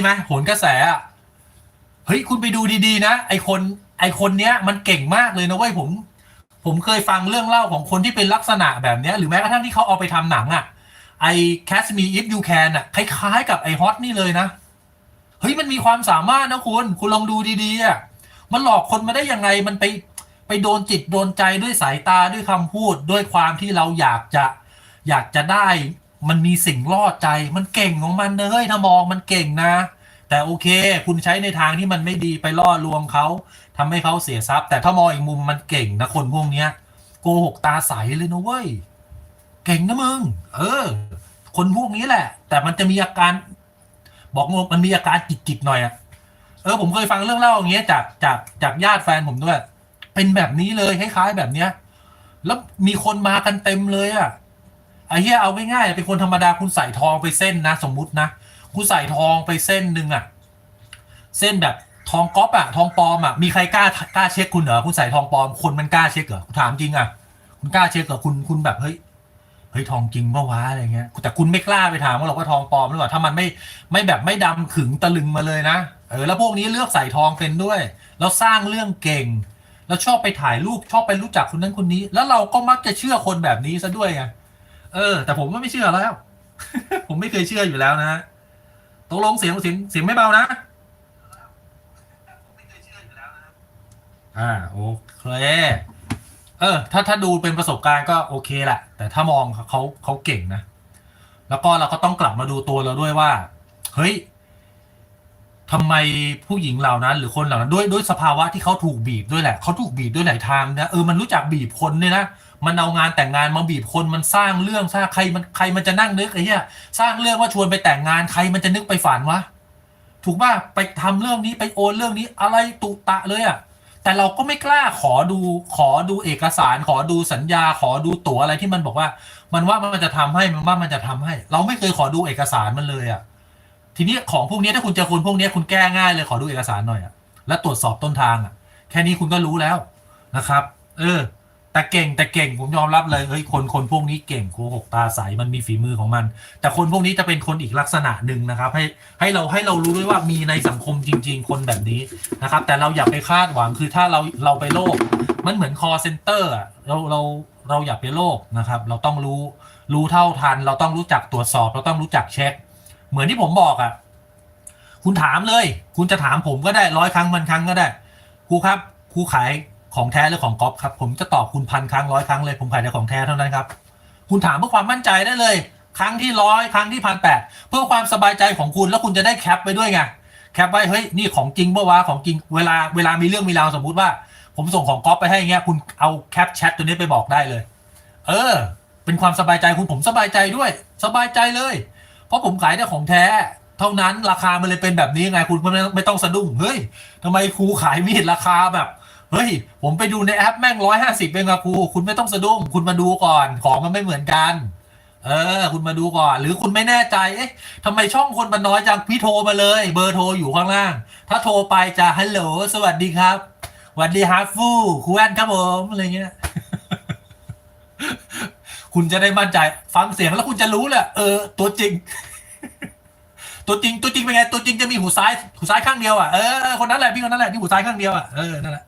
ไหมโหนกระแสอะเฮ้ยคุณไปดูดีๆ นะไอคนไอคนเนี้ย มันเก่งมากเลยนะเว้ยผม ผมเคยฟังเรื่องเล่าของคนที่เป็นลักษณะแบบเนี้ย หรือแม้กระทั่งที่เขาเอาไปทำหนังอะไอ Catch Me If You Can อะคล้ายๆ กับไอฮอตนี่เลยนะ เฮ้ยมันมีความสามารถนะคุณ คุณลองดูดีๆอะมันหลอกคนมาได้ยังไงมันไปไปโดนจิตโดนใจด้วยสายตาด้วยคำพูดด้วยความที่เราอยากจะอยากจะได้ มันมีสิ่งล่อใจมันเก่งของมันเฮ้ยถ้ามองมันเก่งนะ แต่โอเค คุณใช้ในทางที่มันไม่ดีไปล่อลวงเขาทำให้เขาเสียทรัพย์ แต่ถ้ามองอีกมุมมันเก่งนะคนพวกเนี้ยโกหกตาใสเลยนะเว้ยเก่งนะมึงเออ คนพวกนี้แหละ แต่มันจะมีอาการ บอกงงมันมีอาการจิตๆหน่อยอะเออผมเคยฟังเรื่องเล่าอย่างเงี้ยจากจากจากญาติแฟนผมด้วย เป็นแบบนี้เลยคล้ายๆแบบเนี้ย แล้วมีคนมากันเต็มเลยอะ ไอ้เหี้ยเอาง่ายๆเป็นคนธรรมดาคุณใส่ทองไปเส้นนะ สมมุตินะคุณใส่ทองไปเส้นหนึ่งอะเส้นแบบทองก๊อปอะทองปลอมอะมีใครกล้ากล้าเช็คคุณเหรอคุณใส่ทองปลอมคนมันกล้าเช็คเหรอถามจริงอะคุณกล้าเช็คเหรอคุณคุณแบบเฮ้ยเฮ้ยทองจริงปะวะอะไรเงี้ยแต่คุณไม่กล้าไปถามว่าหรอกว่าทองปลอมหรือเปล่าถ้ามันไม่ไม่แบบไม่ดำขึงตะลึงมาเลยนะเออแล้วพวกนี้เลือกใส่ทองเป็นด้วย แล้วสร้างเรื่องเก่ง แล้วชอบไปถ่ายรูปชอบไปรู้จักคนนั้นคนนี้ แล้วเราก็มักจะเชื่อคนแบบนี้ซะด้วยไง เออ แต่ผมก็ไม่เชื่อแล้ว ผมไม่เคยเชื่ออยู่แล้วนะฮะตกลงเสียงเสียงเสียงไม่เบานะอ่าโอเค เออ ถ้าถ้าดูเป็นประสบการณ์ก็โอเคแหละ แต่ถ้ามองเขาเขาเก่งนะ แล้วก็เราก็ต้องกลับมาดูตัวเราด้วยว่า เฮ้ย ทำไมผู้หญิงเหล่านั้น หรือคนเหล่านั้นด้วยด้วยสภาวะที่เขาถูกบีบด้วยแหละเขาถูกบีบด้วยหลายทางนะเออมันรู้จักบีบคนเนี่ยนะมันเอางานแต่งงานมาบีบคนมันสร้างเรื่องสร้างใครมันใครมันจะนั่งนึกไอ้เหี้ยสร้างเรื่องว่าชวนไปแต่งงานใครมันจะนึกไปฝันวะถูกป่ะไปทำเรื่องนี้ไปโอนเรื่องนี้อะไรตุตะเลยอะแต่เราก็ไม่กล้าขอดูขอดูเอกสาร ขอดูสัญญา ขอดูตั๋วอะไรที่มันบอกว่า มันว่ามันจะทำให้มันว่ามันจะทำให้ เราไม่เคยขอดูเอกสารมันเลยอะ ทีนี้ของพวกนี้ถ้าคุณเจอคนพวกนี้คุณแก้ง่ายเลยขอดูเอกสารหน่อยอะแล้วตรวจสอบต้นทางอะแค่นี้คุณก็รู้แล้วนะครับ เออ แต่เก่งแต่เก่งผมยอมรับเลยเฮ้ยคนคนพวกนี้เก่งโกหกตาใสมันมีฝีมือของมัน แต่คนพวกนี้จะเป็นคนอีกลักษณะหนึ่งนะครับ ให้ให้เราให้เรารู้ด้วยว่ามีในสังคมจริง ๆ คนแบบนี้นะครับ แต่เราอย่าไปคาดหวังคือถ้าเราเราไปโลก มันเหมือน call center อะเราเราเราอย่าไปโลกนะครับ เราต้องรู้รู้เท่าทัน เราต้องรู้จักตรวจสอบ เราต้องรู้จักเช็ค เหมือนที่ผมบอกอะ่ะ คุณถามเลย คุณจะถามผมก็ได้ร้อยครั้งพันครั้งก็ได้ ครูครับ ครูขายของแท้หรือของก๊อปครับ ผมจะตอบคุณพันครั้งร้อยครั้งเลยผมขายแต่ของแท้เท่านั้นครับ คุณถามเพื่อความมั่นใจได้เลย ครั้งที่ร้อยครั้งที่พันแปดเพื่อความสบายใจของคุณแล้วคุณจะได้แคปไปด้วยไงแคปไว้เฮ้ยนี่ของจริงปะวะของจริงเวลาเวลามีเรื่องมีราวสมมุติว่า ผมส่งของก๊อปไปให้อย่างเงี้ยคุณเอาแคปแชทตัวนี้ไปบอกได้เลย เออ เป็นความสบายใจคุณผมสบายใจด้วย สบายใจเลย เพราะผมขายแต่ของแท้ เท่านั้นราคามันเลยเป็นแบบนี้ไงคุณไม่ไม่ต้องสะดุ้งเฮ้ยทำไมครูขายมีดราคาแบบเฮ้ยผมไปดูในแอปแม่งร้อยห้าสิบเองอะครูคุณไม่ต้องสะดุ้งคุณมาดูก่อนของมันไม่เหมือนกัน เออ คุณมาดูก่อน หรือคุณไม่แน่ใจเอ๊ะทำไมช่องคนมันน้อยจังพี่โทรมาเลย เบอร์โทรอยู่ข้างล่าง ถ้าโทรไปจะฮัลโหลสวัสดีครับสวัสดีฮาร์ฟูครูแอนครับผมอะไรเงี้ย คุณจะได้มั่นใจฟังเสียงแล้วคุณจะรู้แหละเออ ตัวจริง ตัวจริงตัวจริงเป็นไง ตัวจริงจะมีหูซ้ายหูซ้ายข้างเดียวอะเออคนนั้นแหละพี่คนนั้นแหละที่หูซ้ายข้างเดียวอะเออนั่นแหละ